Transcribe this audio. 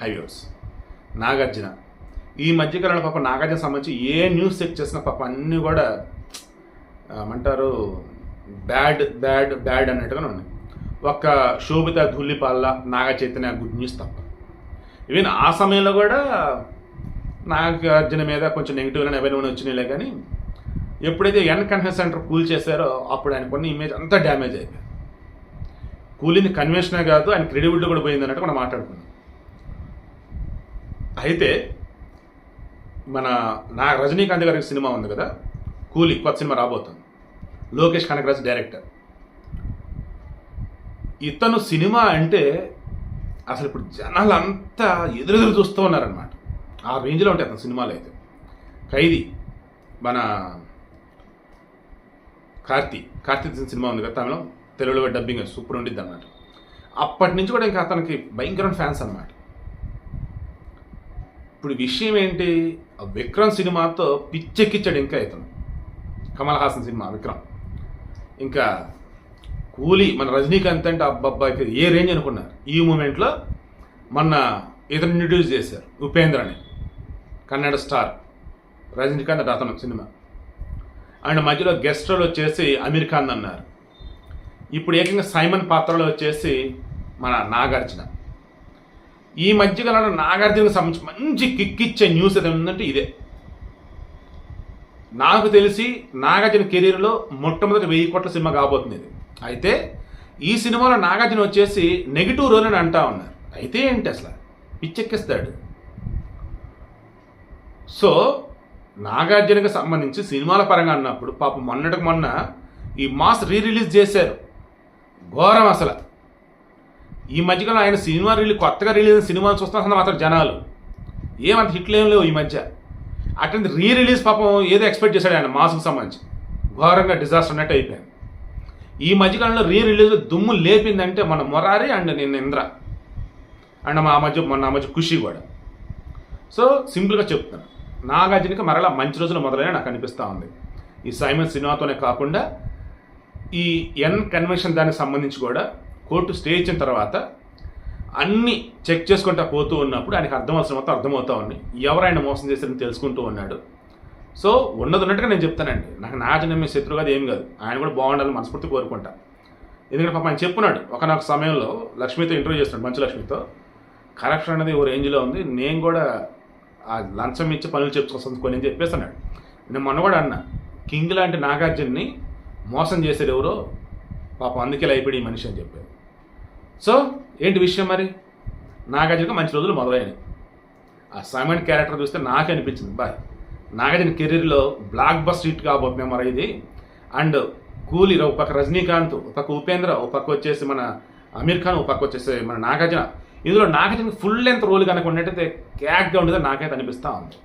Highways Nagarjuna. ఈ మధ్యకాలంలో పాప నాగార్జున సంబంధించి ఏ న్యూస్ చెక్ చేసినా పాప అన్నీ కూడా ఏమంటారు బ్యాడ్ బ్యాడ్ బ్యాడ్ అన్నట్టుగానే ఉన్నాయి. ఒక్క శోభిత ధూళిపాల్ల నాగ చైతన్య గుడ్ న్యూస్ తప్ప. ఈవెన్ ఆ సమయంలో కూడా నాగార్జున మీద కొంచెం నెగిటివ్గా అవైలబుల్ వచ్చినాయిలే కానీ ఎప్పుడైతే ఎన్ కన్వెన్షన్ సెంటర్ కూల్ చేశారో అప్పుడు ఆయన కొన్ని ఇమేజ్ అంతా డ్యామేజ్ అయిపోయింది. కూలింది కన్వెన్షనే కాదు ఆయన క్రెడిబిలిటీ కూడా పోయింది అన్నట్టు మనం మాట్లాడుకున్నాం. అయితే మన నా రజనీకాంత్ గారి సినిమా ఉంది కదా కూలీ కొత్త సినిమా రాబోతుంది. లోకేష్ కనకరాజ్ డైరెక్టర్. ఇతను సినిమా అంటే అసలు ఇప్పుడు జనాలంతా ఎదురెదురు చూస్తూ ఉన్నారనమాట ఆ రేంజ్లో ఉంటాయి అతని సినిమాలు అయితే. ఖైదీ మన కార్తీ కార్తీ సినిమా ఉంది కదా తమిళం తెలుగులో డబ్బింగ్ సూపర్ ఉండిద్ది అన్నమాట అప్పటి నుంచి కూడా ఇంకా అతనికి భయంకరమైన ఫ్యాన్స్ అన్నమాట. ఇప్పుడు విషయం ఏంటి విక్రమ్ సినిమాతో పిచ్చెక్కిచ్చాడు ఇంకా ఇతను. కమల్ హాసన్ సినిమా విక్రమ్. ఇంకా కూలీ మన రజనీకాంత్ అంటే అబ్బబ్బా ఏ రేంజ్ అనుకున్నారు ఈ మూమెంట్లో మొన్న ఇతను ఇంట్రడ్యూస్ చేశారు ఉపేంద్ర అని కన్నడ స్టార్. రజనీకాంత్ అతను సినిమా. అండ్ మధ్యలో గెస్ట్ రోల్ వచ్చేసి అమీర్ ఖాన్ అన్నారు. ఇప్పుడు ఏకంగా సైమన్ పాత్రలో వచ్చేసి మన నాగార్జున. ఈ మధ్యకాలంలో నాగార్జునకు సంబంధించి మంచి కిక్ ఇచ్చే న్యూస్ ఏదైనా ఇదే. నాకు తెలిసి నాగార్జున కెరీర్లో మొట్టమొదటి వెయ్యి కోట్ల సినిమా కాబోతుంది ఇది. అయితే ఈ సినిమాలో నాగార్జున వచ్చేసి నెగిటివ్ రోల్ అని అంటా ఉన్నారు. అయితే ఏంటి అసలు? పిచ్చెక్కిస్తాడు. సో నాగార్జునకి సంబంధించి సినిమాల పరంగా అన్నప్పుడు పాపం మొన్నటికి మొన్న ఈ మాస్ రీ రిలీజ్ చేశారు. ఘోరం అసలు. ఈ మధ్యకాలం ఆయన సినిమా రిలీజ్ కొత్తగా రిలీజ్ అయిన సినిమాలు చూస్తున్నా మాత్రం జనాలు. ఏమంత హిట్లు ఏం లేవు ఈ మధ్య. అటువంటి రీ రిలీజ్ పాపం ఏదో ఎక్స్పెక్ట్ చేశాడు ఆయన మాస్కు సంబంధించి. ఘోరంగా డిజాస్టర్ అన్నట్టు అయిపోయింది ఈ మధ్యకాలంలో రీ రిలీజ్ దుమ్ము లేపిందంటే మన మొరారి అండ్ నేను ఇంద్ర. అండ్ మా మధ్య మన మధ్య ఖుషి కూడా. సో సింపుల్గా చెప్తాను నాగార్జునకి మరలా మంచి రోజులు మొదలైన నాకు అనిపిస్తూ ఉంది. ఈ సైమన్ సినిమాతోనే కాకుండా ఈ ఎన్ కన్వెన్షన్ దానికి సంబంధించి కూడా కోర్టు స్టే ఇచ్చిన తర్వాత అన్నీ చెక్ చేసుకుంటా పోతూ ఉన్నప్పుడు ఆయనకు అర్థమవలసిన మొత్తం అర్థమవుతా ఉంది. ఎవరు ఆయన మోసం చేశారని తెలుసుకుంటూ ఉన్నాడు. సో ఉన్నది ఉన్నట్టుగా నేను చెప్తానండి. నాకు నాగార్జున మీ శత్రువు కాదు ఏం కాదు. ఆయన కూడా బాగుండాలని మనస్ఫూర్తి కోరుకుంటా. ఎందుకంటే పాప ఆయన చెప్పున్నాడు. ఒకనొక సమయంలో లక్ష్మితో ఇంటర్వ్యూ చేస్తున్నాడు మంచు లక్ష్మితో. కరప్షన్ అనేది ఓ రేంజ్లో ఉంది. నేను కూడా ఆ లంచం ఇచ్చి పనులు చెప్పుకోవాల్సింది కొన్ని అని చెప్పేసి అన్నాడు నేను మొన్న కూడా అన్న కింగ్ లాంటి నాగార్జున్ని మోసం చేసేది ఎవరో? పాపం అందుకే లైపడి ఈ మనిషి అని చెప్పారు. సో ఏంటి విషయం మరి? నాగార్జునకి మంచి రోజులు మొదలైనవి ఆ సైమన్ క్యారెక్టర్ చూస్తే నాకే అనిపించింది. బాయ్. నాగార్జున కెరీర్లో బ్లాక్ బస్ హిట్ కాబోతున్నాం మరి ఇది అండ్ కూలీ ఒక పక్క రజనీకాంత్ ఒక పక్క ఉపేంద్ర ఒక పక్క వచ్చేసి మన అమీర్ ఖాన్ ఒక పక్క వచ్చేసి మన నాగార్జున. ఇందులో నాగార్జున ఫుల్ లెంత్ రోల్ కనుక ఉన్నట్టయితే క్యాక్గా ఉండేది నాకైతే అనిపిస్తూ ఉంది.